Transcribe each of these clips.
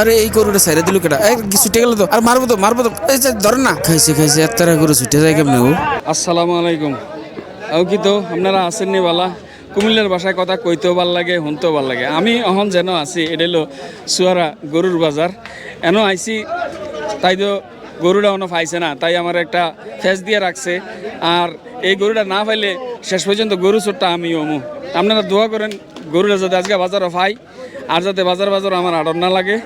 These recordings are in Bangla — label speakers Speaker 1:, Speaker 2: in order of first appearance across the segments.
Speaker 1: আরে, এই গরুটা সাইরে দিল কেটা এই ছুটে গেল তো? আর মারবো তো মারবো তো। এই যে ধরেন না। খাইছে খাইছে, এত করে ছুটে যায় কেমনে ও?
Speaker 2: আসসালামু আলাইকুম। আও কি তো, আপনারা আসেননি বালা? কুমিল্লার ভাষায় কথা কইতেও ভালো লাগে, শুনতেও ভালো লাগে। আমি অহন যেন আছি, এটা হলো সুয়ারা গরুর বাজার। এন আইছি, তাই তো গরুটা অন্য পাইছে না, তাই আমার একটা ফেস দিয়ে রাখছে। আর এই গরুটা না পাইলে শেষ পর্যন্ত গরু চোরটা আমি অমু। আপনারা দোয়া করেন, গরুটা যাতে আজকে বাজারও পাই আর যাতে বাজার বাজার আমার আড়র না লাগে।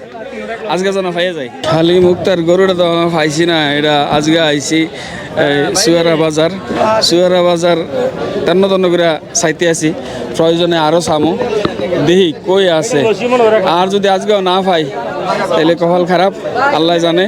Speaker 2: আজকে যেন পাইয়ে যায়। খালি মুক্তার গরুটা তো পাইছি না, এটা আজকে আইছি সুয়ারা বাজার। সুয়ারা বাজার, তন্ন তন্ন করে চাইতে আছি, প্রয়োজনে আরও সামো দেখি কই আছে। আর যদি আজকেও না পাই তাহলে কপাল খারাপ, আল্লাহ জানে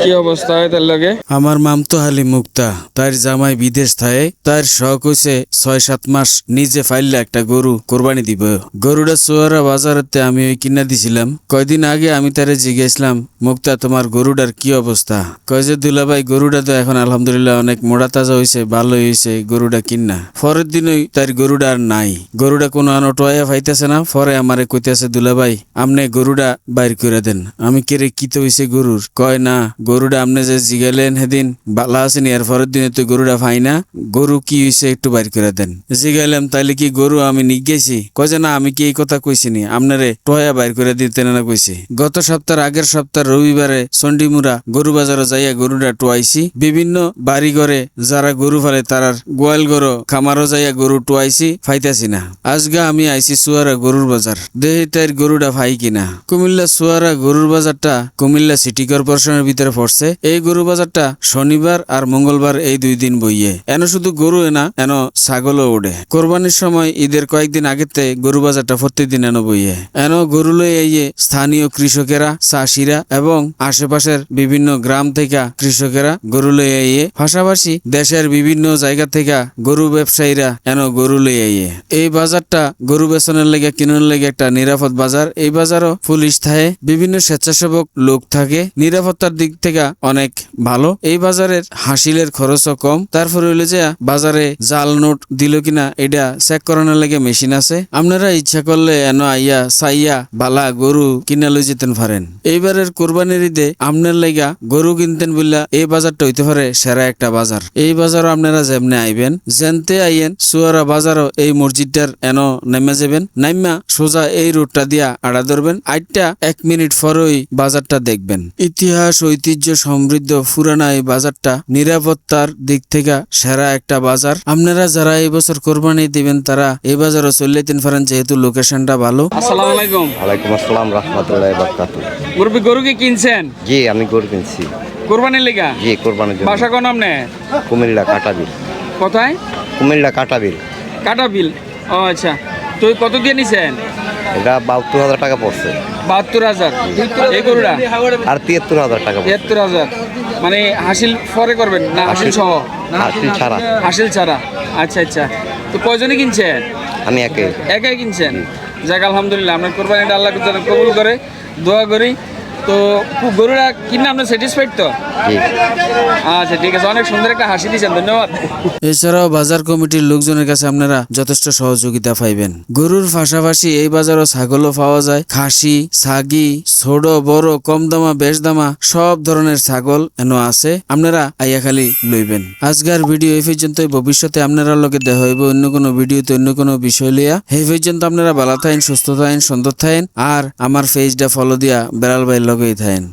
Speaker 2: কি অবস্থা হয় তার লগে।
Speaker 1: আমার মামতো হালি মুক্তা তার জামাই বিদেশ থাকে তার শখ হইছে ছয় সাত মাস নিজে ফাইললে একটা গরু কোরবানি দিব। গরুটা সোয়ারা বাজারেতে আমি ওই কিনা দিছিলাম। কয়দিন আগে আমি তারে জিজ্ঞেসলাম, মুক্তা, তোমার গরুটার কি অবস্থা? কয় যে, দুলাভাই, গরুটা তো এখন আলহামদুলিল্লাহ অনেক মোড়া তাজা হয়েছে ভালো হয়েছে গরুটা কিনা। পরের দিনই তার গরুটা আর নাই। গরুটা কোনো আনো টোয়া ফাইতেছে না, পরে আমারে কইতেছে, দুলাভাই, আমনে গরুটা বাইর করে দেন। আমি কেরে কিতে হইছে গরুর? কয় না, গরুটা আপনি যে জিগালেন হেদিন বালা আছেন, এর পরের দিনে তো গরুটা পাই না। গরু কি হইছে একটু বাইর করে দেন। জিগাইলাম, তাইলে কি গরু আমি নিগেছি কয় যে না, আমি কি এই কথা কইছি নি? আপনারে টয়া বাইর করে দিতে না কইছি। গত সপ্তাহের আগের সপ্তাহ রবিবারে চন্ডিমুরা গরু বাজারে যাইয়া গরুটা টোয়াইছি। বিভিন্ন বাড়ি ঘরে যারা গরু ফেলে, তারার গোয়াল গরু খামারও যাইয়া গরু টোয়াইছি, ফাইতাছি না। আজগা আমি আইছি সুয়ারা গরুর বাজার। দেহি তাইর গরুটা ফাই কিনা। কুমিল্লা সুয়ারা গরুর বাজারটা কুমিল্লা সিটি কর্পোরেশনের ভিতরে পড়ছে। এই গরু বাজারটা শনিবার আর মঙ্গলবার এই দুই দিন বইয়ে। এন শুধু গরু না, এন ছাগলও ওঠে। কোরবানির সময় ঈদের কয়েকদিন আগেতে গরু বাজারটা প্রত্যেকদিন এন বইয়ে। এন গরু আইয়ে স্থানীয় কৃষকেরা, চাষিরা এবং আশেপাশের বিভিন্ন গ্রাম থেকে কৃষকেরা গরু লই আইয়ে পাশাপাশি দেশের বিভিন্ন জায়গা থেকে গরু ব্যবসায়ীরা এন গরু লই আইয়ে এই বাজারটা গরু বেচনের লেগে, কিনার লেগে একটা নিরাপদ বাজার। এই বাজারও পুলিশ থাকে বিভিন্ন স্বেচ্ছাসেবক লোক থাকে। নিরাপত্তার দিক থেকে অনেক ভালো। এই বাজারের হাসিলের খরচও কম। তারপরে হইল যে বাজারে জাল নোট দিল কিনা, এটা চেক করানোর লেগে মেশিন আছে। আপনারা ইচ্ছা করলে এন আইয়া সাইয়া বালা গরু কিনা লই যেতেন পারেন। এইবারের কোরবানির ঈদে আপনার লেগা গরু কিনতেন বললা এই বাজারটা হইতে পারে সেরা একটা বাজার। এই বাজারও আপনারা যেমনে আইবেন জেনতে আইয়েন সুয়ারা বাজারও এই মসজিদটার এন নেমে যাবেন। নাইমা সোজা এই রোডটা দিয়া আড়া ধরবেন। আটটা এক মিনিট পরই বাজারটা দেখবেন। ইতিহাস ঐতিহ্য সমৃদ্ধ পুরানা এই বাজারটা নিরাপত্তার দিক থেকে সেরা একটা বাজার। আপনারা যারা এই বছর কোরবানি দিবেন তারা এই বাজারও চলে যেতেন পারেন যেহেতু লোকেশনটা ভালো।
Speaker 2: আসসালামু আলাইকুম।
Speaker 3: ওয়ালাইকুম আসসালাম রহমতুল্লাহ বারকাত
Speaker 2: মুরব্বী গরু কি কিনছেন?
Speaker 3: জি আমি গরু কিনছি।
Speaker 2: কোরবানির লেগা?
Speaker 3: জি কোরবানির জন্য।
Speaker 2: বাসা কোন আপনি
Speaker 3: কুমিল্লা কাটাবিল।
Speaker 2: কোথায়?
Speaker 3: কুমিল্লা কাটাবিল।
Speaker 2: কাটা বিল ও আচ্ছা। তুই কত দিয়ে নিছেন?
Speaker 3: এটা বাহাত্তর হাজার টাকা পড়ছে।
Speaker 2: বাহাত্তর হাজার? এই গরুটা?
Speaker 3: আর তিয়াত্তর হাজার টাকা
Speaker 2: তিয়াত্তর হাজার। মানে হাসিল পরে করবেন না হাসিল সহ?
Speaker 3: হাসিল ছাড়া।
Speaker 2: হাসিল ছাড়া। আচ্ছা আচ্ছা। তো কয়জনে কিনছেন?
Speaker 3: আমি একাই।
Speaker 2: একাই কিনছেন? যাক আলহামদুলিল্লাহ আপনার কোরবানিটা আল্লাহ কবুল করে দোয়া করি। তো গরুরা কিনে আপনার স্যাটিসফাইড তো? আচ্ছা ঠিক আছে অনেক সুন্দর একটা হাসি দিয়েছেন ধন্যবাদ।
Speaker 1: এছাড়াও বাজার কমিটির লোকজনের কাছে আপনারা যথেষ্ট সহযোগিতা পাইবেন। গরুর পাশাপাশি এই বাজারও ছাগলও পাওয়া যায়। খাসি ছাগি ছোট বড় কম দামা বেশ দামা সব ধরনের ছাগল এন আছে। আপনারা আইয়া খালি লইবেন। আজকের ভিডিও এই পর্যন্ত ভবিষ্যতে আপনারা লগে দেখা হইব অন্য কোনো ভিডিওতে অন্য কোনো বিষয় লিয়া এই পর্যন্ত আপনারা ভালো থাকেন সুস্থ থাকেন সুন্দর থাকেন। আর আমার পেজটা ফলো দিয়া বেড়াল ভাইয়ের লগেই থাকেন